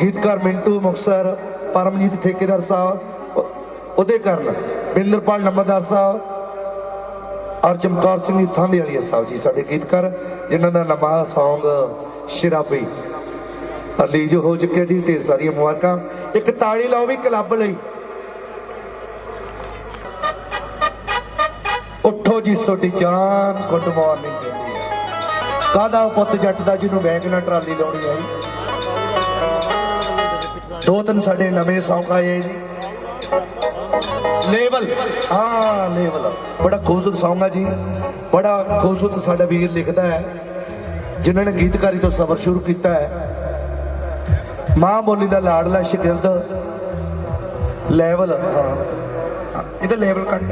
ਗੀਤਕਾਰ ਮਿੰਟੂ ਮੁਕਸਰ ਪਰਮਜੀਤ ਠੇਕੇਦਾਰ ਸਾਹਿਬ ਉਹਦੇ ਕਰਨ ਬਿੰਦਰਪਾਲ ਨੰਬਰਦਾਰ ਸਾਹਿਬ ਔਰ ਚਮਕੌਰ ਸਿੰਘ ਜੀ ਥਾਂਦੇ ਵਾਲੀ ਸਾਹਿਬ ਜੀ, ਸਾਡੇ ਗੀਤਕਾਰ, ਜਿਨ੍ਹਾਂ ਦਾ ਨਵਾਂ ਸੌਂਗ ਸ਼ਰਾਬੀ ਰਿਲੀਜ਼ ਹੋ ਚੁੱਕਿਆ ਜੀ ਢੇਰ ਸਾਰੀਆਂ ਮੁਬਾਰਕਾਂ। ਇੱਕ ਤਾੜੀ ਲਾਓ ਵੀ ਕਲੱਬ ਲਈ। ਉੱਠੋ ਜੀ ਸੋਟੀ ਜਾਨ ਗੁੱਡ ਮਾਰਨਿੰਗ ਕਹਿੰਦੀ ਹੈ ਕਾਹਦਾ ਉਹ ਪੁੱਤ ਜੱਟ ਦਾ ਜਿਹਨੂੰ ਬੈਗ ਨਾਲ ਟਰਾਲੀ ਲਾਉਣੀ ਆਈ? ਦੋ ਤਿੰਨ ਸਾਡੇ ਨਵੇਂ Song ਆਏ ਜੀ। ਲੈਵਲ। ਹਾਂ ਲੈਵਲ। ਬੜਾ ਖੂਬਸੂਰਤ Song ਆ ਜੀ। ਬੜਾ ਖੂਬਸੂਰਤ ਸਾਡਾ ਵੀਰ ਲਿਖਦਾ ਹੈ। ਜਿਨ੍ਹਾਂ ਨੇ ਗੀਤਕਾਰੀ ਤੋਂ ਸਫ਼ਰ ਸ਼ੁਰੂ ਕੀਤਾ ਹੈ। ਮਾਂ ਬੋਲੀ ਦਾ ਲਾਡਲਾ ਸ਼ਗਿਰਦ। ਲੈਵਲ ਹਾਂ। ਇਹਦਾ ਲੈਵਲ ਕੱਟ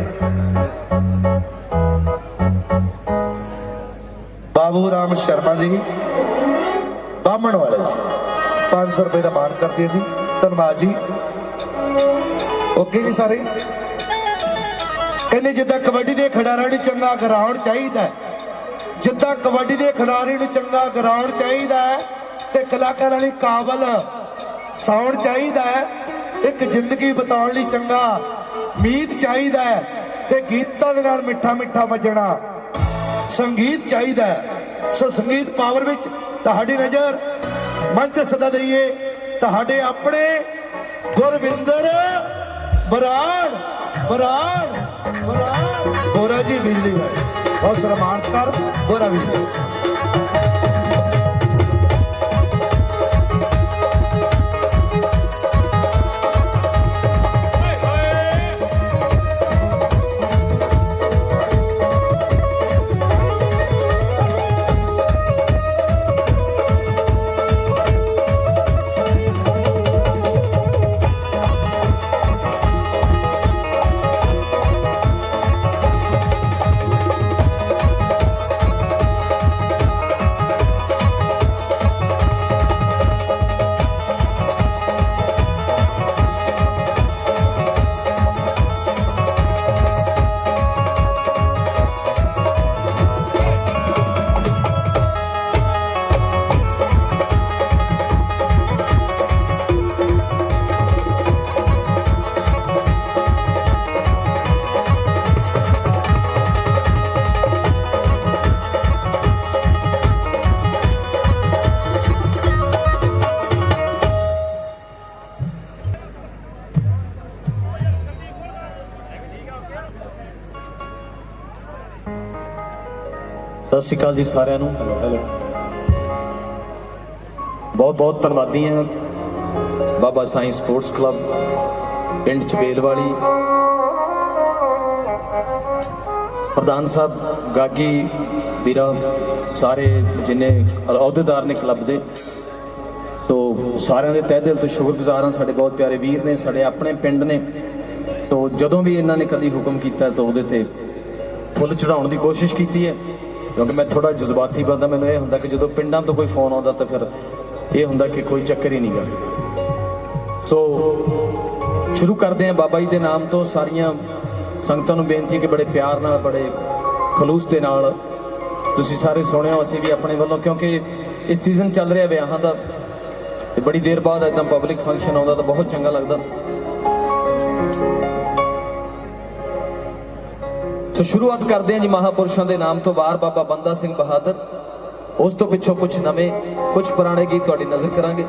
ਬਾਬੂ ਰਾਮ ਸ਼ਰਮਾ ਜੀ ਬਾਹਮਣ ਵਾਲੇ ਜੀ। 500 ਰੁਪਏ ਦਾ ਮਾਨ ਕਰਦੇ ਜੀ। ਧੰਨਵਾਦ ਜੀ। ਓਕੇ ਜੀ ਸਾਰੇ। ਕਹਿੰਦੇ ਜਿੱਦਾਂ ਕਬੱਡੀ ਦੇ ਖਿਡਾਰੀਆਂ ਨੂੰ ਚੰਗਾ ਗਰਾਊਂਡ ਚਾਹੀਦਾ ਜਿੱਦਾਂ ਕਬੱਡੀ ਦੇ ਖਿਡਾਰੀ ਨੂੰ ਚੰਗਾ ਗਰਾਊਂਡ ਚਾਹੀਦਾ ਤੇ ਕਲਾਕਾਰਾਂ ਲਈ ਕਾਬਲ ਸਾਉਣ ਚਾਹੀਦਾ ਇੱਕ ਜ਼ਿੰਦਗੀ ਬਤਾਉਣ ਲਈ ਚੰਗਾ ਮੀਤ ਚਾਹੀਦਾ ਹੈ ਤੇ ਗੀਤਾਂ ਦੇ ਨਾਲ ਮਿੱਠਾ ਮਿੱਠਾ ਵੱਜਣਾ। ਸੰਗੀਤ ਚਾਹੀਦਾ ਸੋ ਸੰਗੀਤ ਪਾਵਰ ਵਿੱਚ ਤੁਹਾਡੀ ਨਜ਼ਰ ਮੰਚ ਤੇ ਸਦਾ ਦਈਏ। ਤੁਹਾਡੇ ਆਪਣੇ ਗੁਰਵਿੰਦਰ ਬਰਾੜ ਬਰਾੜ ਬਰਾੜ। ਗੋਰਾ ਜੀ, ਬਿਜਲੀ ਹੈ ਬਹੁਤ ਸਾਰਾ ਮਾਣ ਸਤਿਕਾਰ ਗੋਰਾ ਬਿਜਲੀ ਸਤਿ ਸ਼੍ਰੀ ਅਕਾਲ ਜੀ ਸਾਰਿਆਂ ਨੂੰ। ਬਹੁਤ ਬਹੁਤ ਧੰਨਵਾਦੀ ਹਾਂ ਬਾਬਾ ਸਾਈਂ ਸਪੋਰਟਸ ਕਲੱਬ, ਪਿੰਡ ਚਬੇਲ ਵਾਲੀ ਪ੍ਰਧਾਨ ਸਾਹਿਬ, ਗਾਗੀ ਵੀਰਾ, ਸਾਰੇ ਜਿੰਨੇ ਅਹੁਦੇਦਾਰ ਨੇ ਕਲੱਬ ਦੇ। ਸੋ ਸਾਰਿਆਂ ਦੇ ਤਹਿ ਦਿਲ ਤੋਂ ਸ਼ੁਕਰਗੁਜ਼ਾਰ ਹਾਂ, ਸਾਡੇ ਬਹੁਤ ਪਿਆਰੇ ਵੀਰ ਨੇ, ਸਾਡੇ ਆਪਣੇ ਪਿੰਡ ਨੇ। ਸੋ ਜਦੋਂ ਵੀ ਇਹਨਾਂ ਨੇ ਕਦੀ ਹੁਕਮ ਕੀਤਾ ਤਾਂ ਉਹਦੇ ਤੇ ਫੁੱਲ ਚੜਾਉਣ ਦੀ ਕੋਸ਼ਿਸ਼ ਕੀਤੀ ਹੈ। ਕਿਉਂਕਿ ਮੈਂ ਥੋੜਾ ਜਜ਼ਬਾਤੀ ਬੰਦਾ, ਮੈਨੂੰ ਇਹ ਹੁੰਦਾ ਕਿ ਜਦੋਂ ਪਿੰਡਾਂ ਤੋਂ ਕੋਈ ਫੋਨ ਆਉਂਦਾ ਤਾਂ ਫਿਰ ਇਹ ਹੁੰਦਾ ਕਿ ਕੋਈ ਚੱਕਰ ਹੀ ਨਹੀਂ ਗਾ ਸੋ ਸ਼ੁਰੂ ਕਰਦੇ ਹਾਂ ਬਾਬਾ ਜੀ ਦੇ ਨਾਮ ਤੋਂ। ਸਾਰੀਆਂ ਸੰਗਤਾਂ ਨੂੰ ਬੇਨਤੀ ਹੈ ਕਿ ਬੜੇ ਪਿਆਰ ਨਾਲ, ਬੜੇ ਖਲੂਸ ਦੇ ਨਾਲ ਤੁਸੀਂ ਸਾਰੇ ਸੁਣਿਓ ਅਸੀਂ ਵੀ ਆਪਣੇ ਵੱਲੋਂ, ਕਿਉਂਕਿ ਇਹ ਸੀਜ਼ਨ ਚੱਲ ਰਿਹਾ ਵਿਆਹਾਂ ਦਾ। ਤੇ ਬੜੀ ਦੇਰ ਬਾਅਦ ਇਦਾਂ ਪਬਲਿਕ ਫੰਕਸ਼ਨ ਆਉਂਦਾ ਤਾਂ ਬਹੁਤ ਚੰਗਾ ਲੱਗਦਾ। ਸੋ ਸ਼ੁਰੂਆਤ ਕਰਦੇ ਹਾਂ ਜੀ ਮਹਾਪੁਰਸ਼ਾਂ ਦੇ ਨਾਮ ਤੋਂ ਬਾਹਰ, ਬਾਬਾ ਬੰਦਾ ਸਿੰਘ ਬਹਾਦਰ। ਉਸ ਤੋਂ ਪਿੱਛੋਂ ਕੁਝ ਨਵੇਂ ਕੁਝ ਪੁਰਾਣੇ ਗੀਤ ਤੁਹਾਡੀ ਨਜ਼ਰ ਕਰਾਂਗੇ।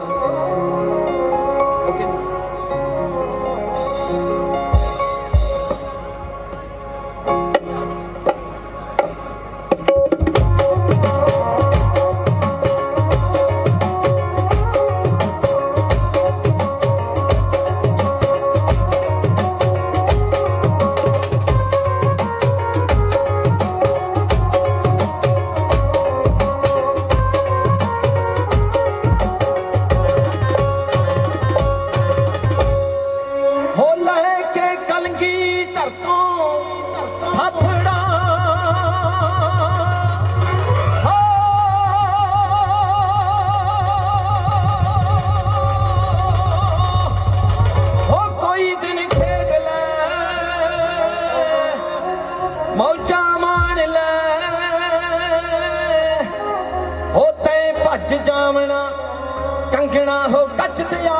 ਨੱਚ ਜਾਵਣਾ ਕੰਗਣਾ ਹੋ ਕੱਚ ਦਿਆ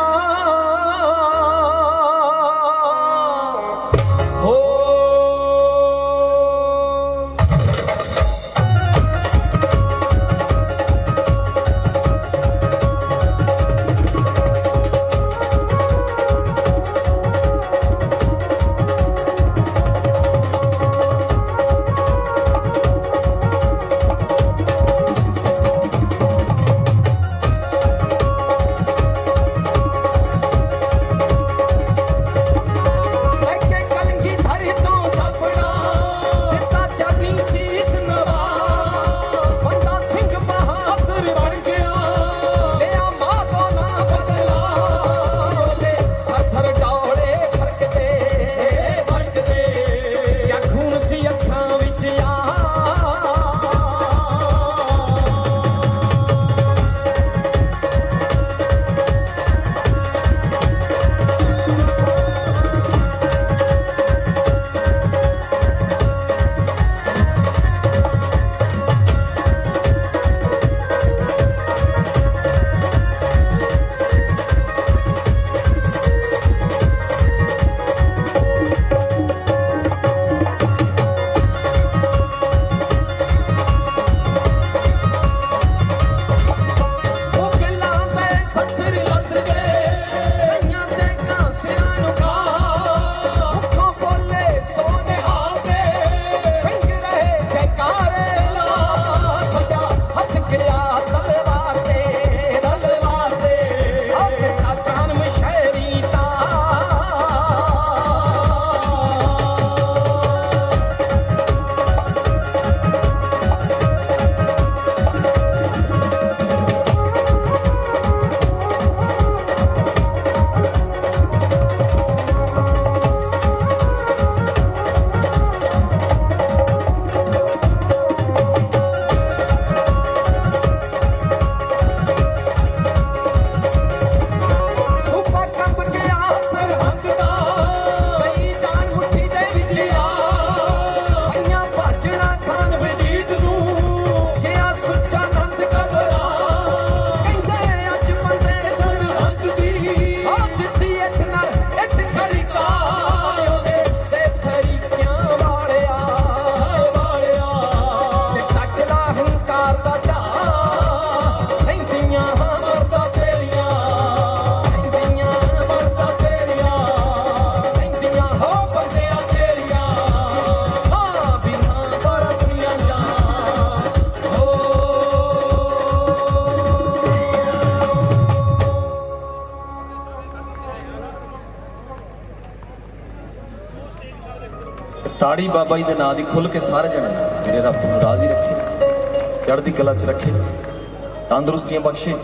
ਤਾੜੀ ਬਾਬਾ ਜੀ ਦੇ ਨਾਂ ਦੀ ਖੁੱਲ ਕੇ ਸਾਰੇ ਜਣੇ ਮੇਰੇ ਰੱਬ ਨੂੰ ਰਾਜ਼ੀ ਰੱਖੇ, ਚੜ੍ਹਦੀ ਕਲਾ ਚ ਰੱਖੇ, ਤੰਦਰੁਸਤੀਆਂ ਬਖਸ਼ੇ।